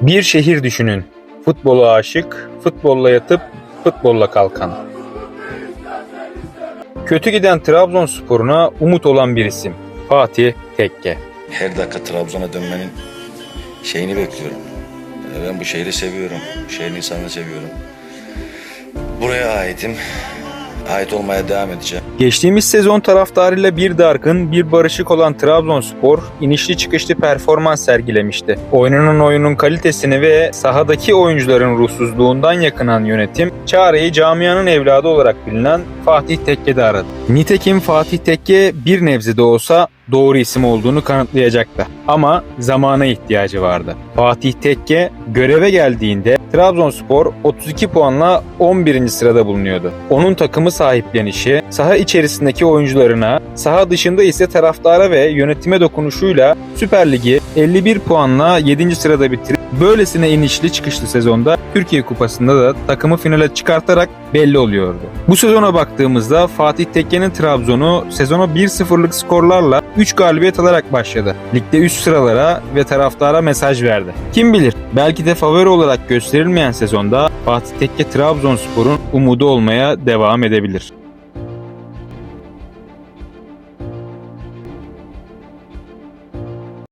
Bir şehir düşünün. Futbola aşık, futbolla yatıp futbolla kalkan. Kötü giden Trabzonspor'una umut olan bir isim. Fatih Tekke. Her dakika Trabzon'a dönmenin şeyini bekliyorum. Ben bu şehri seviyorum. Bu şehrin insanını seviyorum. Buraya aitim. Ait olmaya devam edeceğim. Geçtiğimiz sezon taraftarıyla bir dargın, bir barışık olan Trabzonspor inişli çıkışlı performans sergilemişti. Oynanan oyunun kalitesini ve sahadaki oyuncuların ruhsuzluğundan yakınan yönetim çareyi camianın evladı olarak bilinen Fatih Tekke'de aradı. Nitekim Fatih Tekke bir nebze de olsa doğru isim olduğunu kanıtlayacaktı. Ama zamana ihtiyacı vardı. Fatih Tekke göreve geldiğinde Trabzonspor 32 puanla 11. sırada bulunuyordu. Onun takımı sahiplenişi, saha içerisindeki oyuncularına, saha dışında ise taraftara ve yönetime dokunuşuyla Süper Ligi 51 puanla 7. sırada bitirip böylesine inişli çıkışlı sezonda Türkiye Kupası'nda da takımı finale çıkartarak belli oluyordu. Bu sezona baktığımızda Fatih Tekke'nin Trabzon'u sezona 1-0'lık skorlarla 3 galibiyet alarak başladı. Ligde üst sıralara ve taraftara mesaj verdi. Kim bilir belki de favori olarak gösterilmeyen sezonda Fatih Tekke Trabzonspor'un umudu olmaya devam edebilir.